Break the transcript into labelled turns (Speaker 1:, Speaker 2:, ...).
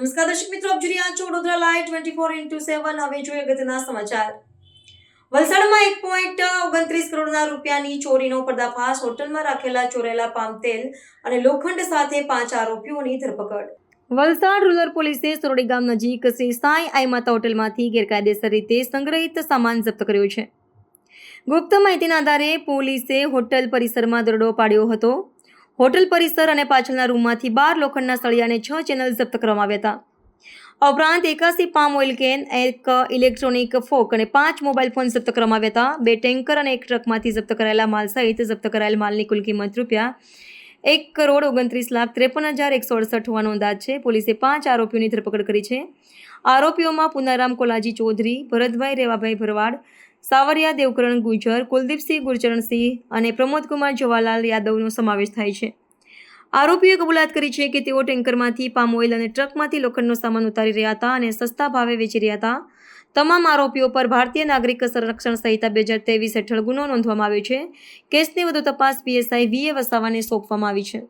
Speaker 1: નમસ્કાર દર્શક મિત્રો, આપ જોઈ રહ્યા live twenty four into seven હવે જોઈએ અગત્યના સમાચાર. વલસાડમાં એક પોઈન્ટ ઓગણત્રીસ કરોડના રૂપિયાની ચોરીનો પર્દાફાશ હોટલમાં રાખેલા ચોરેલા પામ તેલ અને લોખંડ સાથે પાંચ આરોપીઓની ધરપકડ. વલસાડ રૂરલ પોલીસે સોરડી ગામ નજીક શ્રી સાંઈ આઈ માતા હોટલમાંથી ગેરકાયદેસર રીતે સંગ્રહિત સામાન જપ્ત કર્યો છે. ગુપ્ત માહિતીના આધારે પોલીસે હોટલ પરિસરમાં દરોડો પાડ્યો હતો. હોટલ પરિસર અને પાછળના રૂમમાંથી બાર લોખંડના સળિયાને છ ચેનલ જપ્ત કરવામાં આવ્યા હતા. ઉપરાંત એકાસી પામ ઓઇલ કેન, એક ઇલેક્ટ્રોનિક ફોક અને પાંચ મોબાઈલ ફોન જપ્ત કરવામાં આવ્યા હતા. બે ટેન્કર અને એક ટ્રકમાંથી જપ્ત કરાયેલા માલ સહિત જપ્ત કરાયેલ માલની કુલ કિંમત રૂપિયા એક કરોડ ઓગણત્રીસ લાખ ત્રેપન હજાર એકસો અડસઠ હોવાનો અંદાજ છે. પોલીસે પાંચ આરોપીઓની ધરપકડ કરી છે. આરોપીઓમાં પુનારામ કોલાજી ચૌધરી, ભરતભાઈ રેવાભાઈ ભરવાડ સાવરિયા, દેવકરણ ગુજર કુલદીપસિંહ, ગુરચરણસિંહ અને પ્રમોદકુમાર જવાહરલાલ યાદવનો સમાવેશ થાય છે. આરોપીએ કબૂલાત કરી છે કે તેઓ ટેન્કરમાંથી પામ ઓઇલ અને ટ્રકમાંથી લોખંડનો સામાન ઉતારી રહ્યા હતા અને સસ્તા ભાવે વેચી રહ્યા હતા. તમામ આરોપીઓ પર ભારતીય નાગરિક સંરક્ષણ સંહિતા બે હજાર ત્રેવીસ હેઠળ ગુનો નોંધવામાં આવ્યો છે. કેસની વધુ તપાસ પીએસઆઈ વીએ વસાવાને સોંપવામાં આવી છે.